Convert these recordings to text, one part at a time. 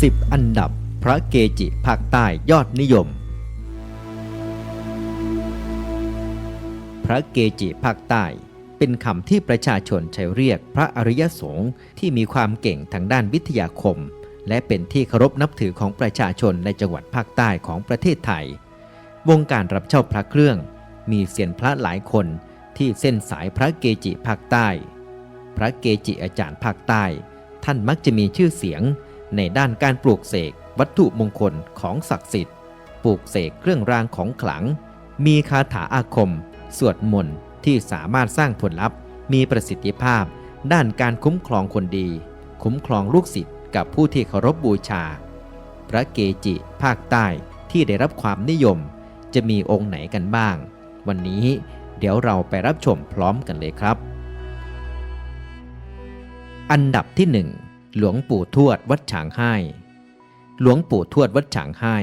10 อันดับพระเกจิภาคใต้ยอดนิยม พระเกจิภาคใต้ เป็นคำที่ประชาชนใช้เรียกพระอริยสงฆ์ที่มีความเก่งทางด้านวิทยาคม และเป็นที่เคารพนับถือของประชาชนในจังหวัดภาคใต้ของประเทศไทย วงการรับเช่าพระเครื่อง มีเสียนพระหลายคนที่เส้นสายพระเกจิภาคใต้ พระเกจิอาจารย์ภาคใต้ ท่านมักจะมีชื่อเสียง ในด้านการปลูกเสกวัตถุมงคลของศักดิ์สิทธิ์ ปลูกเสกเครื่องรางของขลัง มีคาถาอาคม สวดมนต์ที่สามารถสร้างผลลัพธ์ มีประสิทธิภาพ ด้านการคุ้มครองคนดี คุ้มครองลูกศิษย์กับผู้ที่เคารพบบูชา พระเกจิภาคใต้ที่ได้รับความนิยม จะมีองค์ไหนกันบ้าง วันนี้เดี๋ยวเราไปรับชมพร้อมกันเลยครับ อันดับที่หนึ่ง หลวงปู่ทวดวัดฉางไห้ หลวงปู่ทวดวัดฉางไห้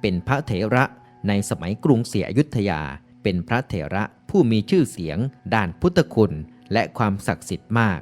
เป็นพระเถระในสมัยกรุงศรีอยุธยา เป็นพระเถระผู้มีชื่อเสียง ด้านพุทธคุณและความศักดิ์สิทธิ์มาก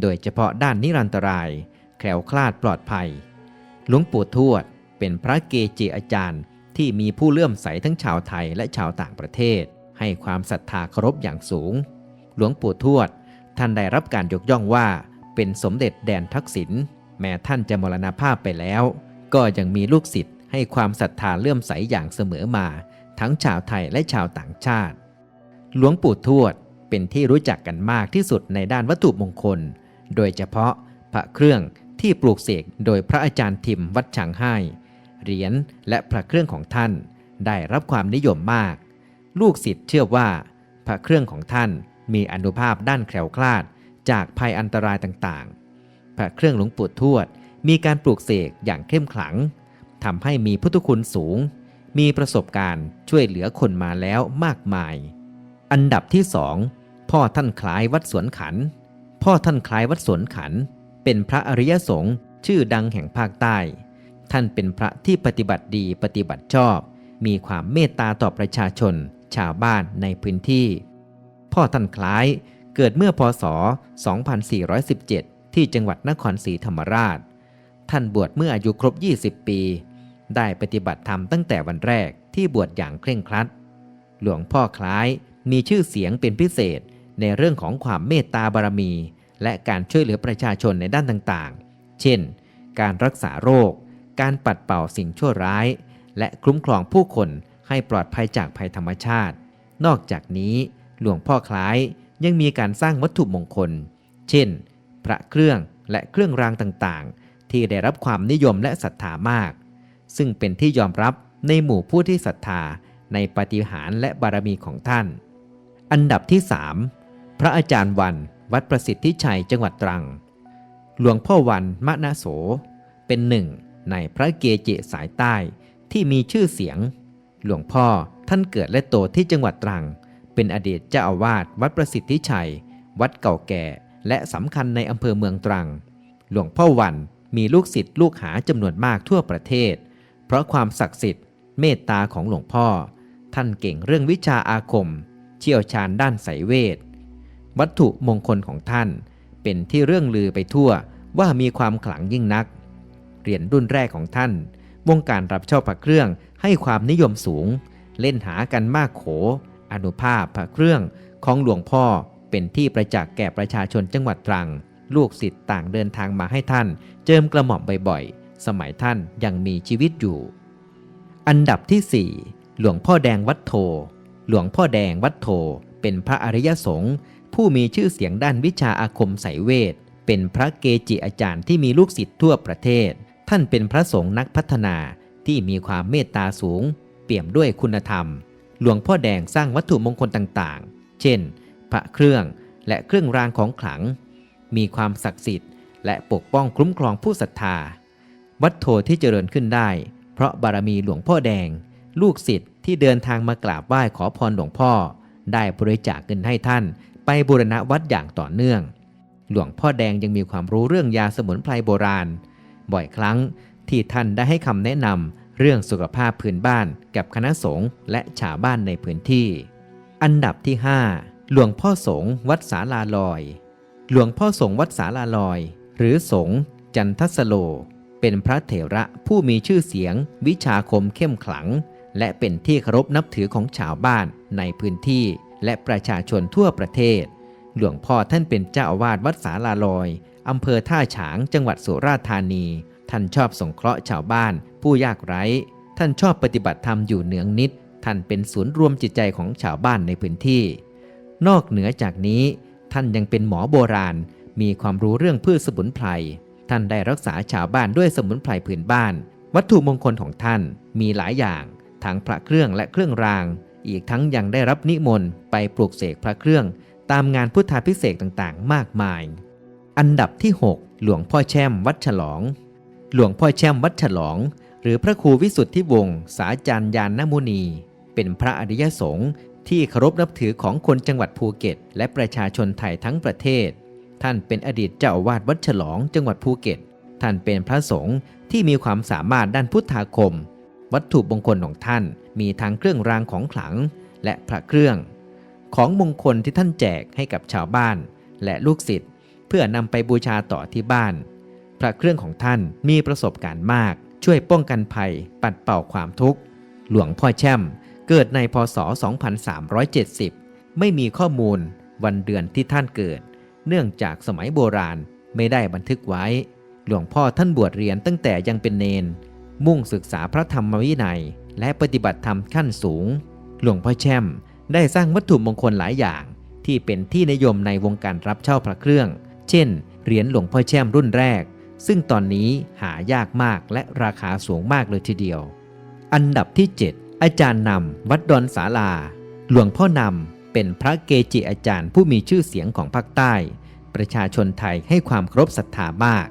โดยเฉพาะด้านนิรันตราย แคล้วคลาดปลอดภัย หลวงปู่ทวดเป็นพระเกจิอาจารย์ที่มีผู้เลื่อมใสทั้งชาวไทยและชาวต่างประเทศ ให้ความศรัทธาเคารพอย่างสูง หลวงปู่ทวดท่านได้รับการยกย่องว่า เป็นสมเด็จแดนทักษิณแม้ท่านจะมรณภาพไปแล้ว ก็ยังมีลูกศิษย์ให้ความศรัทธาเลื่อมใสอย่างเสมอมา ทั้งชาวไทยและชาวต่างชาติ หลวงปู่ทวดเป็นที่รู้จักกันมากที่สุดในด้านวัตถุมงคล โดยเฉพาะพระเครื่องที่ปลูกเสกโดยพระอาจารย์ทิมวัดฉางไห้เหรียญและพระเครื่องของท่าน ได้รับความนิยมมาก ลูกศิษย์เชื่อว่า พระเครื่องของท่านมีอนุภาพด้านแคล้วคลาด จากภัยอันตรายต่างๆ พระเครื่องหลวงปู่ทวด มีการปลูกเสกอย่างเข้มขลังทำให้มีพุทธคุณสูง มีประสบการณ์ช่วยเหลือคนมาแล้วมากมาย อันดับที่สองพ่อท่านคล้ายวัดสวนขัน พ่อท่านคล้ายวัดสวนขัน เป็นพระอริยสงฆ์ชื่อดังแห่งภาคใต้ ท่านเป็นพระที่ปฏิบัติดีปฏิบัติชอบ มีความเมตตาต่อประชาชน ชาวบ้านในพื้นที่ พ่อท่านคล้าย เกิดเมื่อพศ 2417 ที่จังหวัดนครศรีธรรมราช ท่านบวชเมื่ออายุครบ 20 ปี ได้ปฏิบัติธรรมตั้งแต่วันแรกที่บวชอย่างเคร่งครัด หลวงพ่อคล้ายมีชื่อเสียงเป็นพิเศษในเรื่องของความเมตตาบารมี และการช่วยเหลือประชาชนในด้านต่างๆ เช่น การรักษาโรค การปัดเป่าสิ่งชั่วร้าย และคุ้มครองผู้คนให้ปลอดภัยจากภัยธรรมชาติ นอกจากนี้หลวงพ่อคล้าย ยังมีการสร้างวัตถุมงคล เช่น พระเครื่องและเครื่องรางต่างๆ ที่ได้รับความนิยมและศรัทธามาก ซึ่งเป็นที่ยอมรับในหมู่ผู้ที่ศรัทธาในปฏิหารและบารมีของท่าน อันดับที่ 3 พระอาจารย์วันวัดประสิทธิชัยจังหวัดตรัง หลวงพ่อวันมณโส เป็นหนึ่งในพระเกจิสายใต้ที่มีชื่อเสียง หลวงพ่อท่านเกิดและโตที่จังหวัดตรัง เป็นอดีตเจ้าอาวาสวัดประสิทธิชัย วัดเก่าแก่และสำคัญในอำเภอเมืองตรัง หลวงพ่อวันมีลูกศิษย์ลูกหาจำนวนมากทั่วประเทศ เพราะความศักดิ์สิทธิ์ เมตตาของหลวงพ่อ ท่านเก่งเรื่องวิชาอาคม เชี่ยวชาญด้านไสยเวท วัตถุมงคลของท่าน เป็นที่เรื่องลือไปทั่วว่ามีความขลังยิ่งนัก เหรียญรุ่นแรกของท่าน วงการรับเช่าพระเครื่องให้ความนิยมสูง เล่นหากันมากโข อนุภาพพระเครื่องของหลวงพ่อเป็นที่ประจักษ์แก่ประชาชนจังหวัดตรัง ลูกศิษย์ต่างเดินทางมาให้ท่าน เจิมกระหม่อมบ่อยๆ สมัยท่านยังมีชีวิตอยู่ อันดับที่ 4 หลวงพ่อแดงวัดโท หลวงพ่อแดงวัดโท เป็นพระอริยสงฆ์ผู้มีชื่อเสียงด้านวิชาอาคมไสยเวท เป็นพระเกจิอาจารย์ที่มีลูกศิษย์ทั่วประเทศ ท่านเป็นพระสงฆ์นักพัฒนาที่มีความเมตตาสูง เปี่ยมด้วยคุณธรรม หลวงพ่อแดงสร้างวัตถุมงคลต่างๆ เช่น พระเครื่องและเครื่องรางของขลัง มีความศักดิ์สิทธิ์ และปกป้องคุ้มครองผู้ศรัทธา วัดโทที่เจริญขึ้นได้ เพราะบารมีหลวงพ่อแดง ลูกศิษย์ที่เดินทางมากราบไหว้ขอพรหลวงพ่อ ได้บริจาคเงินให้ท่าน ไปบูรณะวัดอย่างต่อเนื่อง หลวงพ่อแดงยังมีความรู้เรื่องยาสมุนไพรโบราณ บ่อยครั้งที่ท่านได้ให้คำแนะนำ เรื่องสุขภาพพื้นบ้านกับคณะสงฆ์และชาวบ้านในพื้นที่ อันดับที่ 5 หลวงพ่อสงฆ์วัดสาลาลอย หลวงพ่อสงฆ์วัดสาลาลอย หรือสงฆ์จันทสโล เป็นพระเถระผู้มีชื่อเสียง วิชาคมเข้มขลัง และเป็นที่เคารพนับถือของชาวบ้านในพื้นที่ และประชาชนทั่วประเทศ หลวงพ่อท่านเป็นเจ้าอาวาสวัดสาลาลอยอำเภอท่าฉางจังหวัดสุราษฎร์ธานี ท่านชอบสงเคราะห์ชาวบ้าน ผู้ยากไร้ ท่านชอบปฏิบัติธรรมอยู่เนืองนิด ท่านเป็นศูนย์รวมจิตใจของชาวบ้านในพื้นที่ นอกเหนือจากนี้ ท่านยังเป็นหมอโบราณ มีความรู้เรื่องพืชสมุนไพร ท่านได้รักษาชาวบ้านด้วยสมุนไพรพื้นบ้าน วัตถุมงคลของท่านมีหลายอย่างทั้งพระเครื่องและเครื่องราง อีกทั้งยังได้รับนิมนต์ไปปลูกเสกพระเครื่อง ตามงานพุทธาพิเศษต่างๆ มากมาย อันดับที่ 6 หลวงพ่อแช่มวัดฉลอง หลวงพ่อแช่มวัดฉลอง หรือพระครูวิสุทธิวงศ์สาจารยานนมุนี เป็นพระอริยสงฆ์ที่เคารพนับถือของคนจังหวัดภูเก็ต และประชาชนไทยทั้งประเทศ ท่านเป็นอดีตเจ้าอาวาสวัดฉลองจังหวัดภูเก็ต ท่านเป็นพระสงฆ์ที่มีความสามารถด้านพุทธาคม วัตถุมงคลของท่าน มีทั้งเครื่องรางของขลัง และพระเครื่อง ของมงคลที่ท่านแจกให้กับชาวบ้าน และลูกศิษย์เพื่อนำไปบูชาต่อที่บ้าน พระเครื่องของท่านมีประสบการณ์มาก ช่วยป้องกันภัย ปัดเป่าความทุกข์ หลวงพ่อแช่ม เกิดในพศ 2370 ไม่มีข้อมูลวันเดือนที่ท่านเกิด เนื่องจากสมัยโบราณไม่ได้บันทึกไว้ หลวงพ่อท่านบวชเรียนตั้งแต่ยังเป็นเนน มุ่งศึกษาพระธรรมวินัย และปฏิบัติธรรมขั้นสูง หลวงพ่อแช่มได้สร้างวัตถุมงคลหลายอย่าง ที่เป็นที่นิยมในวงการรับเช่าพระเครื่อง เช่น เหรียญหลวงพ่อแช่มรุ่นแรก ซึ่งตอนนี้หายากมากและราคาสูงมากเลยทีเดียว อันดับที่ 7 อาจารย์นำวัดดอนสาลา หลวงพ่อนำเป็นพระเกจิอาจารย์ผู้มีชื่อเสียงของภาคใต้ ประชาชนไทยให้ความเคารพศรัทธามาก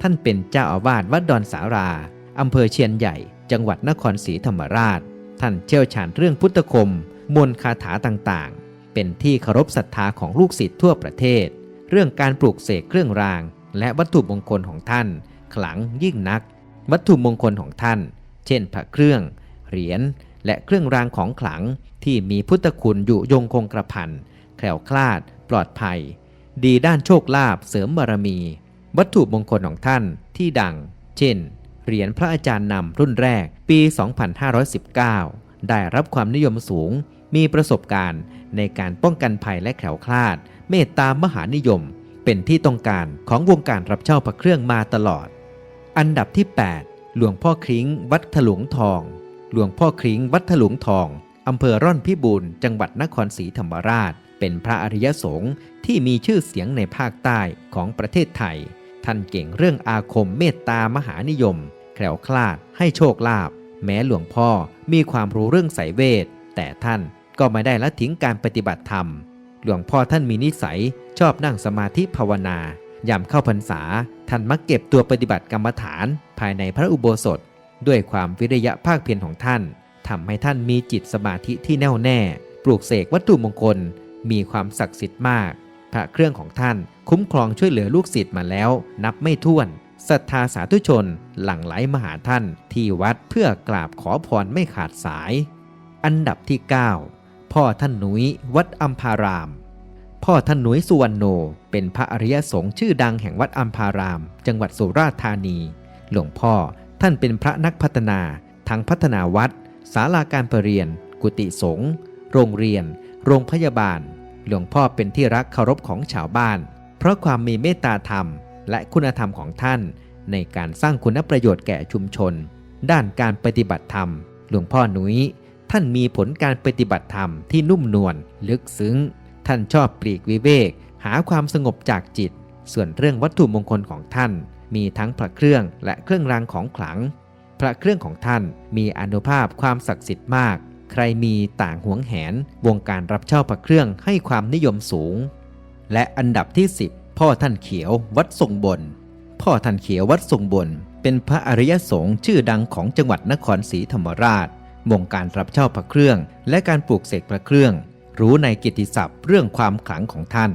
ท่านเป็นเจ้าอาวาสวัดดอนสาราอำเภอเชียนใหญ่ จังหวัดนครศรีธรรมราช ท่านเชี่ยวชาญเรื่องพุทธคม มนต์คาถาต่างๆ เป็นที่เคารพศรัทธาของลูกศิษย์ทั่วประเทศ เรื่องการปลูกเสกเครื่องราง และวัตถุมงคลของท่าน ขลังยิ่งนัก วัตถุมงคลของท่าน เช่นพระเครื่อง เหรียญและเครื่องรางของขลังที่มีพุทธคุณอยู่ยงคงกระพันแคล้วคลาด ปลอดภัย ดีด้านโชคลาภเสริมบารมี วัตถุมงคลของท่านที่ดัง เช่น เหรียญพระอาจารย์นำรุ่นแรกปี 2519 ได้รับความนิยมสูง มีประสบการณ์ในการป้องกันภัยและแคล้วคลาด เมตตามหานิยม เป็นที่ต้องการของวงการรับเช่าพระเครื่องมาตลอด อันดับที่ 8 หลวงพ่อคริ้งวัดถลุงทอง หลวงพ่อคริ้งวัดถลุงทองอำเภอร่อนพิบูรณ์จังหวัดนครศรีธรรมราช เป็นพระอริยสงฆ์ที่มีชื่อเสียงในภาคใต้ของประเทศไทย ท่านเก่งเรื่องอาคมเมตตามหานิยม แคล้วคลาดให้โชคลาภแม้หลวงพ่อมีความรู้เรื่องสายเวท แต่ท่านก็ไม่ได้ละทิ้งการปฏิบัติธรรม หลวงพ่อท่านมีนิสัย ชอบนั่งสมาธิภาวนายามเข้าพรรษา ท่านมักเก็บตัวปฏิบัติกรรมฐานภายในพระอุโบสถ ด้วยความวิริยะภาคเพียรของท่านทำให้ท่านมีจิตสมาธิที่แน่วแน่ ปลูกเสกวัตถุมงคล มีความศักดิ์สิทธิ์มาก พระเครื่องของท่านคุ้มครองช่วยเหลือลูกศิษย์มาแล้ว นับไม่ถ้วนศรัทธาสาธุชนหลั่งไหลมาหาท่านที่วัดเพื่อกราบขอพรไม่ขาดสาย อันดับที่ 9 พ่อท่านหนุยวัดอัมพาราม พ่อท่านหนุยสุวรรณโน เป็นพระอริยสงฆ์ชื่อดังแห่งวัดอัมพาราม จังหวัดสุราษฎร์ธานี หลวงพ่อท่านเป็นพระนักพัฒนา ทั้งพัฒนาวัดศาลาการประเรียน กุฏิสงฆ์โรงเรียน โรงพยาบาล หลวงพ่อเป็นที่รักเคารพของชาวบ้าน เพราะความมีเมตตาธรรม และคุณธรรมของท่าน ในการสร้างคุณประโยชน์แก่ชุมชน ด้านการปฏิบัติธรรม หลวงพ่อหนุย ท่านมีผลการปฏิบัติธรรมที่นุ่มนวลลึกซึ้ง ท่านชอบปลีกวิเวก หาความสงบจากจิต ส่วนเรื่องวัตถุมงคลของท่าน มีทั้งพระเครื่องและเครื่องรางของขลัง พระเครื่องของท่านมีอนุภาพความศักดิ์สิทธิ์มาก ใครมีต่างหวงแหน วงการรับเช่าพระเครื่องให้ความนิยมสูง และอันดับที่ 10 พ่อท่านเขียววัดทรงบน พ่อท่านเขียววัดทรงบน เป็นพระอริยสงฆ์ชื่อดังของจังหวัดนครศรีธรรมราช วงการรับเช่าพระเครื่อง และการปลูกเสกพระเครื่อง รู้ในกิตติศัพท์เรื่องความขลังของท่าน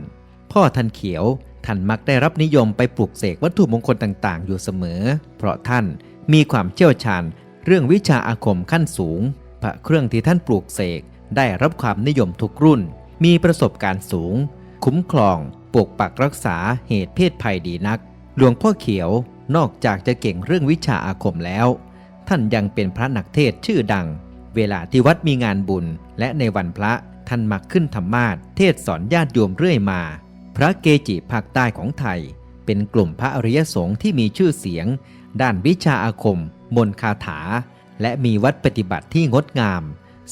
พ่อท่านเขียวท่านมักได้รับนิยมไปปลูกเสกวัตถุมงคลต่างๆ อยู่เสมอ เพราะท่านมีความเชี่ยวชาญ เรื่องวิชาอาคมขั้นสูง พระเครื่องที่ท่านปลูกเสกได้รับความนิยมทุกรุ่น มีประสบการณ์สูง คุ้มครองปกปักรักษาเหตุเพศภัยดีนัก หลวงพ่อเขียว นอกจากจะเก่งเรื่องวิชาอาคมแล้ว ท่านยังเป็นพระนักเทศชื่อดัง เวลาที่วัดมีงานบุญ และในวันพระท่านมักขึ้นธรรมาสน์เทศสอนญาติโยมเรื่อยมา พระเกจิภาคใต้ของไทย เป็นกลุ่มพระอริยสงฆ์ที่มีชื่อเสียง ด้านวิชาอาคม มนคาถา และมีวัดปฏิบัติที่งดงาม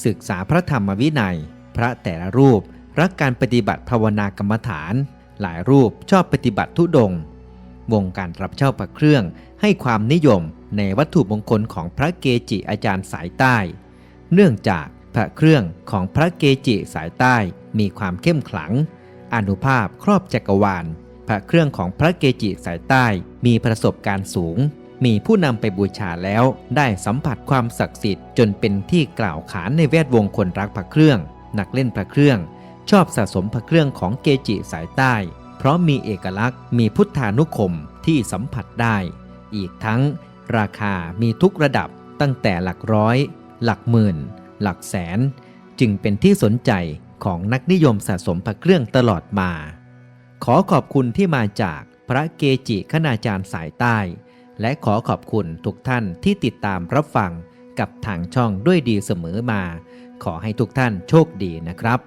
ศึกษาพระธรรมวินัย พระแต่ละรูปรักการปฏิบัติภาวนากรรมฐาน หลายรูปชอบปฏิบัติทุดง วงการรับเช่าพระเครื่องให้ความนิยม ในวัตถุมงคลของพระเกจิอาจารย์สายใต้ เนื่องจากพระเครื่องของพระเกจิสายใต้มีความเข้มขลัง อนุภาพครอบจักรวาล พระเครื่องของพระเกจิสายใต้มีประสบการณ์สูง มีผู้นำไปบูชาแล้วได้สัมผัสความศักดิ์สิทธิ์จนเป็นที่กล่าวขานในแวดวงคนรักพระเครื่อง นักเล่นพระเครื่อง ชอบสะสมพระเครื่องของเกจิสายใต้ เพราะมีเอกลักษณ์มีพุทธานุคมที่สัมผัสได้ อีกทั้ง ราคามีทุกระดับตั้งแต่หลักร้อย หลักหมื่น หลักแสน จึงเป็นที่สนใจของนักนิยมสะสมพระเครื่องตลอดมา ขอขอบคุณที่มาจากพระเกจิคณาจารย์สายใต้ และขอขอบคุณทุกท่านที่ติดตามรับฟังกับทางช่องด้วยดีเสมอมา ขอให้ทุกท่านโชคดีนะครับ